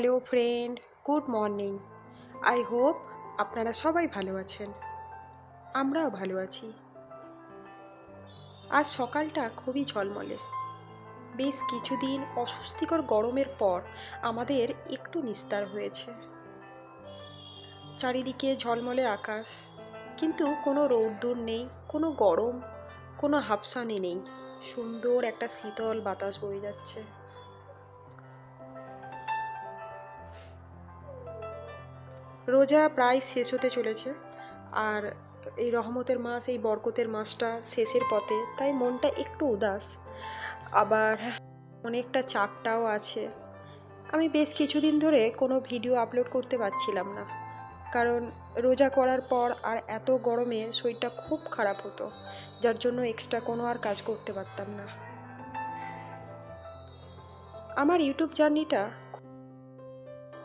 Hello friend good morning I hope আপনারা সবাই ভালো আছেন। আমরাও ভালো আছি। আজ সকালটা খুবই ঝলমলে। বেশ কিছুদিন অস্বস্তিকর গরমের পর আমাদের একটু নিস্তার হয়েছে। চারিদিকে ঝলমলে আকাশ, কিন্তু কোনো রৌদ্দুর নেই, কোনো গরম, কোনো হাফসানি নেই। সুন্দর একটা শীতল বাতাস বয়ে যাচ্ছে। রোজা প্রায় শেষ হতে চলেছে। আর এই রহমতের মাস, এই বরকতের মাসটা শেষের পথে, তাই মনটা একটু উদাস। আবার অনেকটা চাপটাও আছে। আমি বেশ কিছুদিন ধরে কোনো ভিডিও আপলোড করতে পারছিলাম না। কারণ রোজা করার পর আর এত গরমে শরীরটা খুব খারাপ হতো, যার জন্য এক্সট্রা কোনো আর কাজ করতে পারতাম না। আমার ইউটিউব জার্নিটা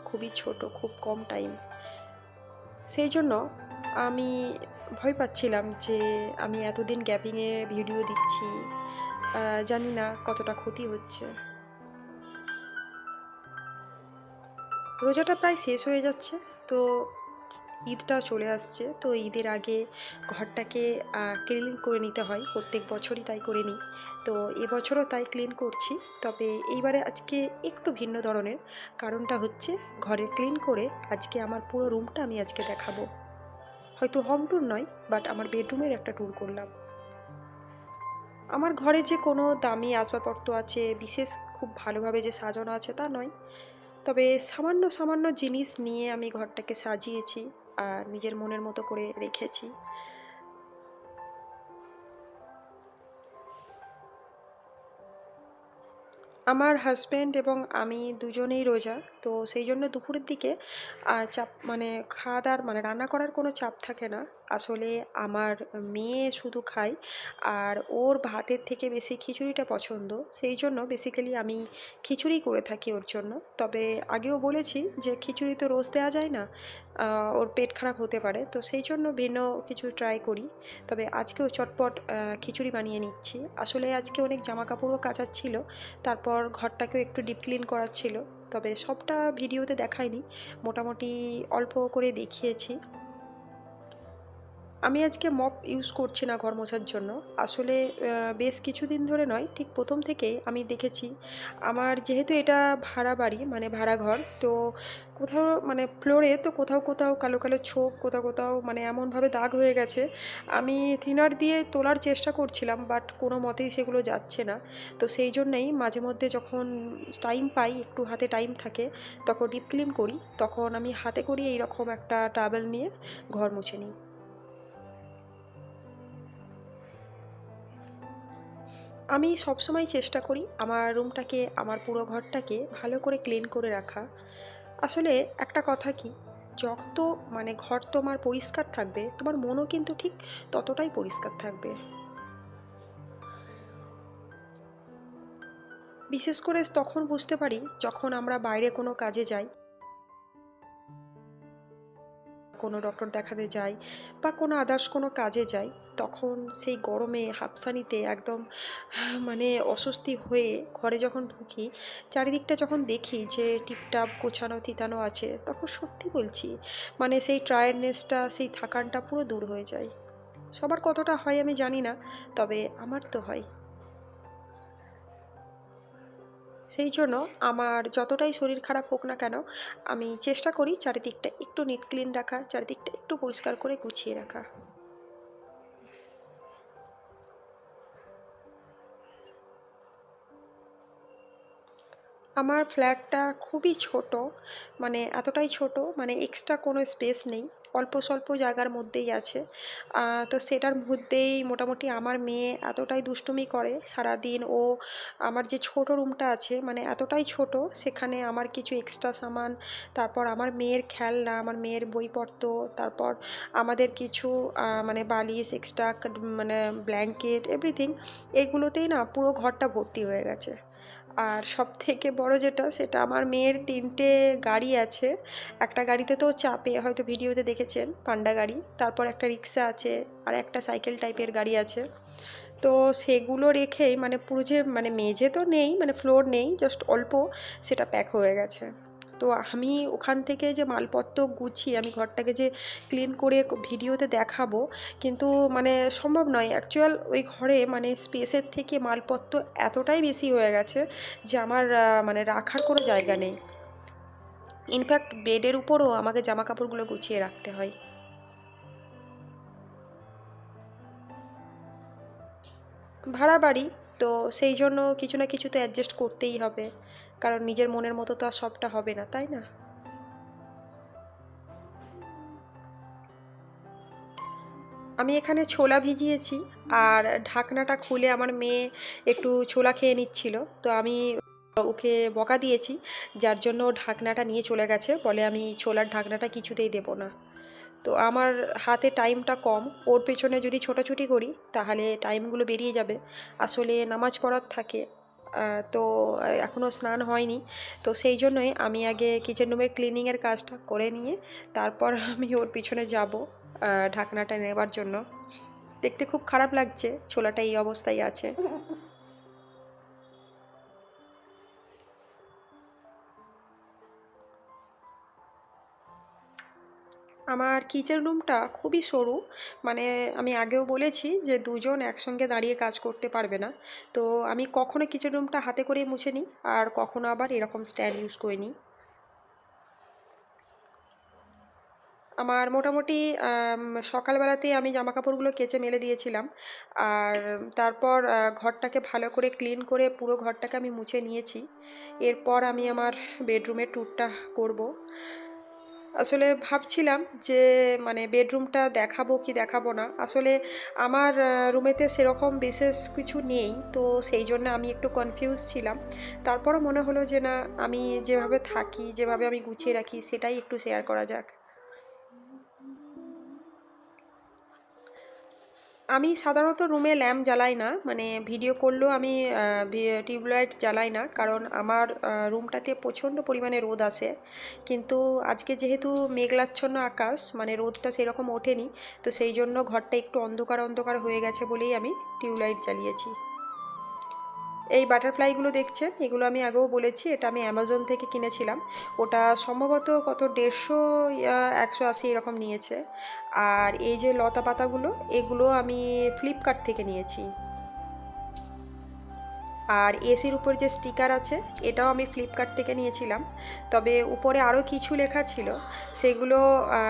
খুবই ছোট, খুব কম টাইম সেই জন্য আমি ভয় পাচ্ছিলাম যে আমি এতদিন গ্যাপিংয়ে ভিডিও দিচ্ছি জানি না কতটা ক্ষতি হচ্ছে। রোজাটা প্রায় শেষ হয়ে যাচ্ছে, তো ঈদটাও চলে আসছে। তো ঈদের আগে ঘরটাকে ক্লিন করে নিতে হয়। প্রত্যেক বছরই তাই করে নিই। তো এবছরও তাই ক্লিন করছি। তবে এইবারে আজকে একটু ভিন্ন ধরনের। কারণটা হচ্ছে ঘরে ক্লিন করে আজকে আমার পুরো রুমটা আমি আজকে দেখাবো। হয়তো হোম ট্যুর নয় বাট আমার বেডরুমের একটা ট্যুর করলাম। আমার ঘরে যে কোনো দামি আসবাবপত্র আছে, বিশেষ খুব ভালোভাবে যে সাজানো আছে তা নয়। তবে সামান্য সামান্য জিনিস নিয়ে আমি ঘরটাকে সাজিয়েছি আর নিজের মনের মতো করে রেখেছি। আমার হাজব্যান্ড এবং আমি দুজনেই রোজা, তো সেই জন্য দুপুরের দিকে চাপ মানে খাওয়া দাওয়ার মানে রান্না করার কোনো চাপ থাকে না। আসলে আমার মেয়ে শুধু খায় আর ওর ভাতের থেকে বেশি খিচুড়িটা পছন্দ। সেই জন্য বেসিক্যালি আমি খিচুড়ি করে থাকি ওর জন্য। তবে আগেও বলেছি যে খিচুড়ি তো রোজ দেওয়া যায় না ওর পেট খারাপ হতে পারে। তো সেই জন্য ভিন্ন কিছু ট্রাই করি। তবে আজকেও চটপট খিচুড়ি বানিয়ে নিচ্ছি। আসলে আজকে অনেক জামা কাপড়ও কাচার ছিল তারপর ঘরটাকেও একটু ডিপ ক্লিন করার ছিল। তবে সবটা ভিডিওতে দেখায়নি মোটামুটি অল্প করে দেখিয়েছি। আমি আজকে মপ ইউজ করছি না ঘর মোছার জন্য। আসলে বেশ কিছুদিন ধরে নয়, ঠিক প্রথম থেকেই আমি দেখেছি। আমার যেহেতু এটা ভাড়া বাড়ি মানে ভাড়া ঘর, তো কোথাও মানে ফ্লোরে তো কোথাও কোথাও কালো কালো ছোপ, কোথাও কোথাও মানে এমনভাবে দাগ হয়ে গেছে। আমি থিনার দিয়ে তোলার চেষ্টা করছিলাম বাট কোনো মতেই সেগুলো যাচ্ছে না। তো সেই জন্যেই মাঝে মধ্যে যখন টাইম পাই, একটু হাতে টাইম থাকে, তখন ডিপ ক্লিন করি। তখন আমি হাতে করি এইরকম একটা টাওয়েল নিয়ে ঘর মুছে নিই। আমি সবসময় চেষ্টা করি আমার রুমটাকে, আমার পুরো ঘরটাকে ভালো করে ক্লিন করে রাখা। আসলে একটা কথা কি, যত মানে ঘর তোমার পরিষ্কার থাকবে, তোমার মনও কিন্তু ঠিক ততটাই পরিষ্কার থাকবে। বিশেষ করে তখন বুঝতে পারি যখন আমরা বাইরে কোনো কাজে যাই কোনো ডক্টর দেখাতে যাই বা কোনো আদার্স কোনো কাজে যাই, তখন সেই গরমে হাঁপসানিতে একদম মানে অস্বস্তি হয়ে ঘরে যখন ঢুকি, চারিদিকটা যখন দেখি যে টিপটাপ গোছানো, তিতানো আছে, তখন সত্যি বলছি মানে সেই ট্রায়ারনেসটা সেই থাকানটা পুরো দূর হয়ে যায়। সবার কতটা হয় আমি জানি না, তবে আমার তো হয়। সেই জন্য আমার যতটাই শরীর খারাপ হোক না কেন, আমি চেষ্টা করি চারিদিকটা একটু নিট ক্লিন রাখা, চারিদিকটা একটু পরিষ্কার করে গুছিয়ে রাখা। আমার ফ্ল্যাটটা খুবই ছোট মানে এতটাই ছোট মানে এক্সট্রা কোনো স্পেস নেই। অল্প স্বল্প জায়গার মধ্যেই আছে। তো সেটার মধ্যেই মোটামুটি আমার মেয়ে এতটাই দুষ্টুমি করে সারাদিন। ও আমার যে ছোট রুমটা আছে মানে এতটাই ছোট, সেখানে আমার কিছু এক্সট্রা সামান, তারপর আমার মেয়ের খেলনা, আমার মেয়ের বইপত্র, তারপর আমাদের কিছু মানে বালিশ এক্সট্রা মানে ব্ল্যাঙ্কেট এভরিথিং এগুলোতেই না পুরো ঘরটা ভর্তি হয়ে গেছে। আর সব থেকে বড় যেটা, সেটা আমার মেয়ের তিনটে গাড়ি আছে। একটা গাড়িতে তো চাপে, হয়তো ভিডিওতে দেখেছেন, পান্ডা গাড়ি। তারপর একটা রিক্সা আছে, আর একটা সাইকেল টাইপের গাড়ি আছে। তো সেগুলো রেখেই মানে পুরো যে মানে মেঝে তো নেই মানে ফ্লোর নেই, জাস্ট অল্প, সেটা প্যাক হয়ে গেছে। তো আমি ওখান থেকে যে মালপত্র গুছিয়ে আমি ঘরটাকে যে ক্লিন করে ভিডিওতে দেখাবো, কিন্তু মানে সম্ভব নয়। অ্যাকচুয়াল ওই ঘরে মানে স্পেসের থেকে মালপত্র এতটাই বেশি হয়ে গেছে যে আমার মানে রাখার কোনো জায়গা নেই। ইনফ্যাক্ট বেডের উপরও আমাকে জামা কাপড়গুলো গুছিয়ে রাখতে হয়। ভাড়া বাড়ি, তো সেই জন্য কিছু না কিছু তো অ্যাডজাস্ট করতেই হবে। কারণ নিজের মনের মতো তো আর সবটা হবে না, তাই না? আমি এখানে ছোলা ভিজিয়েছি আর ঢাকনাটা খুলে আমার মেয়ে একটু ছোলা খেয়ে নিচ্ছিল। তো আমি ওকে বকা দিয়েছি, যার জন্য ঢাকনাটা নিয়ে চলে গেছে। বলে আমি ছোলার ঢাকনাটা কিছুতেই দেবো না। তো আমার হাতে টাইমটা কম, ওর পেছনে যদি ছোটাছুটি করি, তাহলে টাইমগুলো বেরিয়ে যাবে। আসলে নামাজ পড়ার থাকে। তো এখনও স্নান হয়নি। তো সেই জন্যই আমি আগে কিচেন রুমের ক্লিনিংয়ের কাজটা করে নিয়ে তারপর আমি ওর পিছনে যাব ঢাকনাটা নেবার জন্য। দেখতে খুব খারাপ লাগছে, ছোলাটা এই অবস্থায় আছে। আমার কিচেন রুমটা খুবই সরু। মানে আমি আগেও বলেছি যে দুজন একসঙ্গে দাঁড়িয়ে কাজ করতে পারবে না। তো আমি কখনো কিচেন রুমটা হাতে করে মুছে নিই আর কখনো আবার এরকম স্ট্যান্ড ইউজ করে নিই আমার মোটামুটি সকালবেলাতেই আমি জামা কাপড়গুলো কেচে মেলে দিয়েছিলাম। আর তারপর ঘরটাকে ভালো করে ক্লিন করে পুরো ঘরটাকে আমি মুছে নিয়েছি। এরপর আমি আমার বেডরুমের ট্যুরটা করব। আসলে ভাবছিলাম যে মানে বেডরুমটা দেখাবো কি দেখাবো না। আসলে আমার রুমেতে সেরকম বিশেষ কিছু নেই, তো সেই জন্য আমি একটু কনফিউজ ছিলাম। তারপরও মনে হলো যে, না, আমি যেভাবে থাকি, যেভাবে আমি গুছিয়ে রাখি, সেটাই একটু শেয়ার করা যাক। আমি সাধারণত রুমে ল্যাম্প জ্বালাই না মানে ভিডিও করলেও আমি টিউবলাইট জ্বালাই না, কারণ আমার রুমটাতে প্রচণ্ড পরিমাণে রোদ আসে। কিন্তু আজকে যেহেতু মেঘলাচ্ছন্ন আকাশ মানে রোদটা সেরকম ওঠেনি, তো সেই জন্য ঘরটা একটু অন্ধকার অন্ধকার হয়ে গেছে বলেই আমি টিউবলাইট জ্বালিয়েছি। এই বাটারফ্লাইগুলো দেখছেন এগুলো আমি আগেও বলেছি, এটা আমি অ্যামাজন থেকে কিনেছিলাম। ওটা সম্ভবত কত দেড়শো একশো আশি এরকম নিয়েছে। আর এই যে লতা পাতাগুলো, এগুলো আমি ফ্লিপকার্ট থেকে নিয়েছি। আর এসির উপর যে স্টিকার আছে, এটাও আমি ফ্লিপকার্ট থেকে নিয়েছিলাম। তবে উপরে আরও কিছু লেখা ছিল, সেগুলো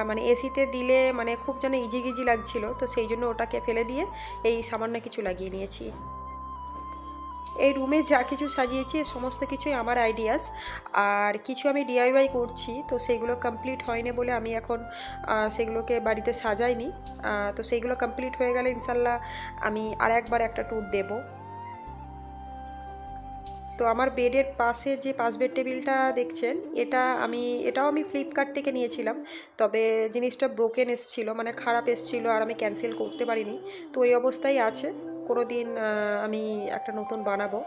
মানে এসিতে দিলে মানে খুব যেন ইজি গিজি লাগছিল, তো সেই জন্য ওটাকে ফেলে দিয়ে এই সামান্য কিছু লাগিয়ে নিয়েছি। এই রুমে যা কিছু সাজিয়েছি সমস্ত কিছুই আমার আইডিয়াস আর কিছু আমি ডিআইওয়াই করছি, তো সেগুলো কমপ্লিট হয়নি বলে আমি এখন সেগুলোকে বাড়িতে সাজাইনি। তো সেইগুলো কমপ্লিট হয়ে গেলে ইনশাল্লাহ আমি আর একবার একটা ট্যুর দেব। তো আমার বেডের পাশে যে পাঁচ বেড টেবিলটা দেখছেন, এটা আমি, এটাও আমি ফ্লিপকার্ট থেকে নিয়েছিলাম। তবে জিনিসটা ব্রোকেন এসছিলো মানে খারাপ এসছিলো, আর আমি ক্যান্সেল করতে পারিনি। তো এই অবস্থায় আছে। কোনো দিন আমি একটা নতুন বানাবো।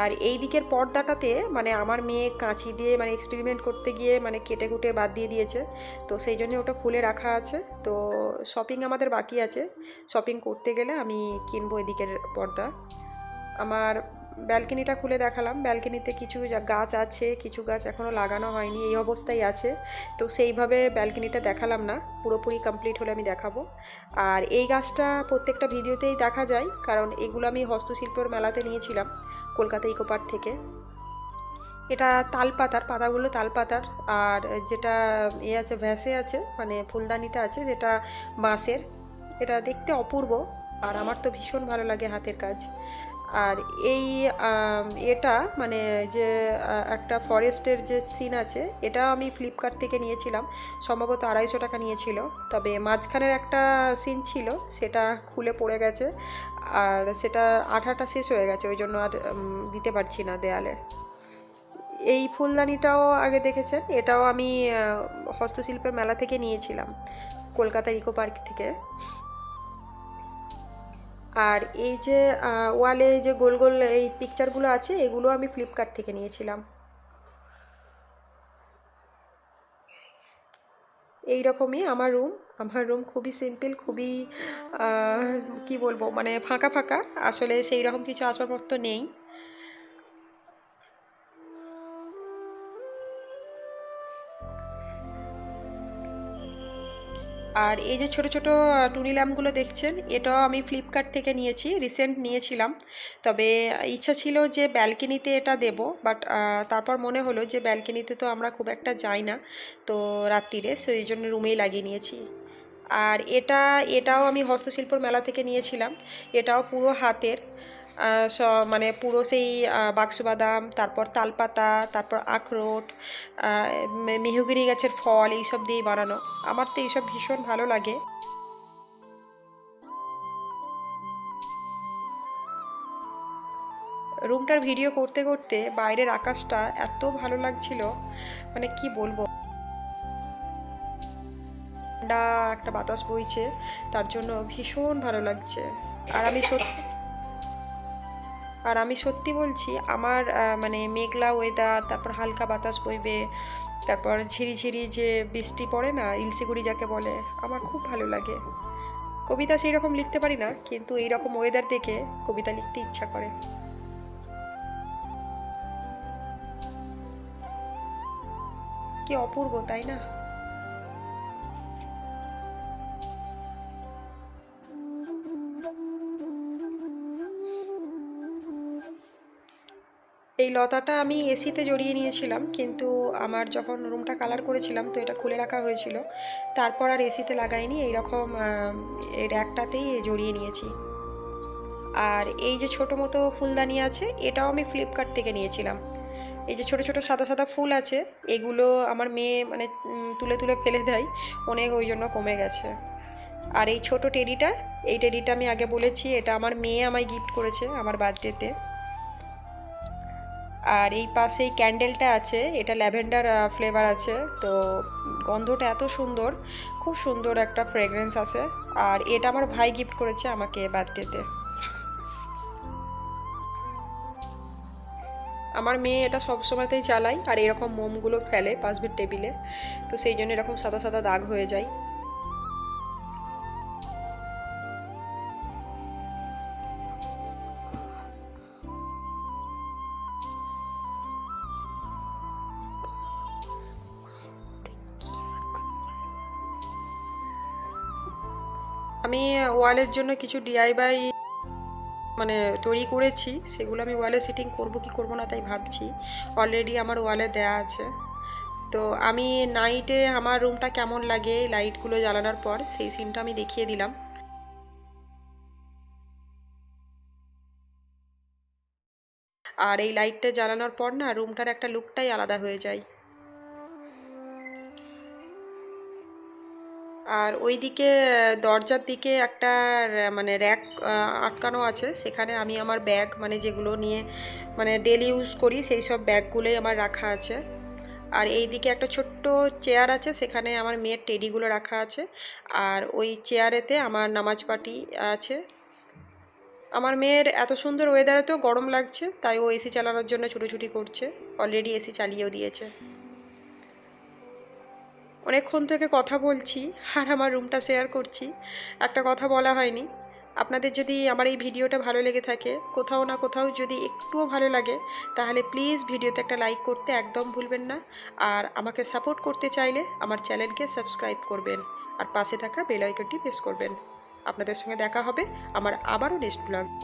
আর এই দিকের পর্দাটাতে মানে আমার মেয়ে কাঁচি দিয়ে মানে এক্সপেরিমেন্ট করতে গিয়ে মানে কেটে কুটে বাদ দিয়ে দিয়েছে। তো সেই জন্য ওটা খুলে রাখা আছে। তো শপিং আমাদের বাকি আছে। শপিং করতে গেলে আমি কিনবো এদিকের পর্দা। আমার ব্যালকনিটা খুলে দেখালাম। ব্যালকনিতে কিছু গাছ আছে, কিছু গাছ এখনও লাগানো হয়নি, এই অবস্থায় আছে। তো সেইভাবে ব্যালকনিটা দেখালাম না, পুরোপুরি কমপ্লিট হলে আমি দেখাবো। আর এই গাছটা প্রত্যেকটা ভিডিওতেই দেখা যায়, কারণ এগুলো আমি হস্তশিল্পের মেলাতে নিয়েছিলাম কলকাতা ইকো পার্ক থেকে। এটা তালপাতার, পাতাগুলো তালপাতার, আর যেটা এ আছে ভ্যাসে আছে মানে ফুলদানিটা আছে, যেটা বাঁশের। এটা দেখতে অপূর্ব, আর আমার তো ভীষণ ভালো লাগে হাতের কাজ। আর এই এটা মানে যে একটা ফরেস্টের যে সিন আছে, এটা আমি ফ্লিপকার্ট থেকে নিয়েছিলাম। সম্ভবত আড়াইশো টাকা নিয়েছিল। তবে মাঝখানের একটা সিন ছিল, সেটা খুলে পড়ে গেছে। আর সেটা আঠাটা শেষ হয়ে গেছে, ওই জন্য আর দিতে পারছি না দেয়ালে। এই ফুলদানিটাও আগে দেখেছেন? এটাও আমি হস্তশিল্পের মেলা থেকে নিয়েছিলাম, কলকাতা ইকো পার্ক থেকে। আর এই যে ওয়ালে যে গোল গোল এই পিকচারগুলো আছে, এগুলো আমি ফ্লিপকার্ট থেকে নিয়েছিলাম। এই রকমই আমার রুম আমার রুম খুবই সিম্পল খুবই কি বলব মানে ফাঁকা ফাঁকা। আসলে সেই রকম কিছু আসবাবপত্র নেই। আর এই যে ছোট ছোট টুনি ল্যাম্পগুলো দেখছেন, এটাও আমি ফ্লিপকার্ট থেকে নিয়েছি, রিসেন্ট নিয়েছিলাম। তবে ইচ্ছা ছিল যে ব্যালকনিতে এটা দেব, বাট তারপর মনে হলো যে ব্যালকনিতে তো আমরা খুব একটা যাই না, তো রাত্রিরে সো এই জন্য রুমেই লাগিয়ে নিয়েছি। আর এটা, এটাও আমি হস্তশিল্পর মেলা থেকে নিয়েছিলাম, এটাও পুরো হাতের মানে পুরো সেই আহ, বাক্সবাদাম তারপর তালপাতা তারপর আখরোট আহ, মে- মেহগিনি গাছের ফল এইসব দিয়েই বানানো। আমার তো এইসব ভীষণ ভালো লাগে। রুমটার ভিডিও করতে করতে বাইরের আকাশটা এত ভালো লাগছিল মানে কি বলব? ঠান্ডা একটা বাতাস বইছে তার জন্য ভীষণ ভালো লাগছে। আর আমি সত্যি আর আমি সত্যি বলছি, আমার মানে মেঘলা ওয়েদার তারপর হালকা বাতাস বইবে, তারপর ঝিরিঝিরি যে বৃষ্টি পড়ে না, ইলসিগুড়ি যাকে বলে, আমার খুব ভালো লাগে। কবিতা সেই রকম লিখতে পারি না, কিন্তু এই রকম ওয়েদার দেখে কবিতা লিখতে ইচ্ছা করে। কি অপূর্ব, তাই না? লতাটা আমি এসিতে জড়িয়ে নিয়েছিলাম, কিন্তু আমার যখন রুমটা কালার করেছিলাম তো এটা খুলে রাখা হয়েছিল, তারপর আর এসিতে লাগাইনি, এইরকম এই র্যাকটাতেই জড়িয়ে নিয়েছি। আর এই যে ছোট মতো ফুলদানি আছে, এটাও আমি ফ্লিপকার্ট থেকে নিয়েছিলাম। এই যে ছোট ছোট সাদা সাদা ফুল আছে, এগুলো আমার মেয়ে মানে তুলে তুলে ফেলে দেয়, অনেক ওই জন্য কমে গেছে। আর এই ছোট টেডিটা, এই টেডিটা আমি আগে বলেছি, এটা আমার মেয়ে আমায় গিফট করেছে আমার বার্থডেতে আর এই পাশে এই ক্যান্ডেলটা আছে, এটা ল্যাভেন্ডার ফ্লেভার আছে, তো গন্ধটা এত সুন্দর, খুব সুন্দর একটা ফ্রেগরেন্স আছে। আর এটা আমার ভাই গিফট করেছে আমাকে বার্থডেতে আমার মেয়ে এটা সব সময়তেই চালায়, আর এরকম মোমগুলো ফেলে পাসবের টেবিলে তো সেই জন্য এরকম সাদা সাদা দাগ হয়ে যায়। আমি ওয়ালের জন্য কিছু ডিআইবাই মানে তৈরি করেছি, সেগুলো আমি ওয়ালে সিটিং করব কি করব না তাই ভাবছি। অলরেডি আমার ওয়ালে দেয়া আছে। তো আমি নাইটে আমার রুমটা কেমন লাগে লাইটগুলো জ্বালানোর পর, সেই সিনটা আমি দেখিয়ে দিলাম। আর এই লাইটটা জ্বালানোর পর না রুমটার একটা লুকটাই আলাদা হয়ে যায়। আর ওইদিকে, দরজার দিকে একটা মানে র্যাক আটকানো আছে। সেখানে আমি আমার ব্যাগ মানে যেগুলো নিয়ে মানে ডেলি ইউজ করি, সেই সব ব্যাগগুলোই আমার রাখা আছে। আর এইদিকে একটা ছোট্ট চেয়ার আছে, সেখানে আমার মেয়ের টেডিগুলো রাখা আছে। আর ওই চেয়ারেতে আমার নামাজ পাটি আছে। আমার মেয়ের এত সুন্দর ওয়েদারে তো গরম লাগছে, তাই ও এসি চালানোর জন্য ছুটোছুটি করছে। অলরেডি এসি চালিয়েও দিয়েছে। অনেকক্ষণ থেকে কথা বলছি আর আমার রুমটা শেয়ার করছি। একটা কথা বলা হয়নি। আপনাদের যদি আমার এই ভিডিওটা ভালো লেগে থাকে, কোথাও না কোথাও যদি একটুও ভালো লাগে, তাহলে প্লিজ ভিডিওতে একটা লাইক করতে একদম ভুলবেন না। আর আমাকে সাপোর্ট করতে চাইলে আমার চ্যানেলকে সাবস্ক্রাইব করবেন। আর পাশে থাকা বেল আইকনটি প্রেস করবেন। আপনাদের সঙ্গে দেখা হবে আমার আবারও নেক্সট ব্লগ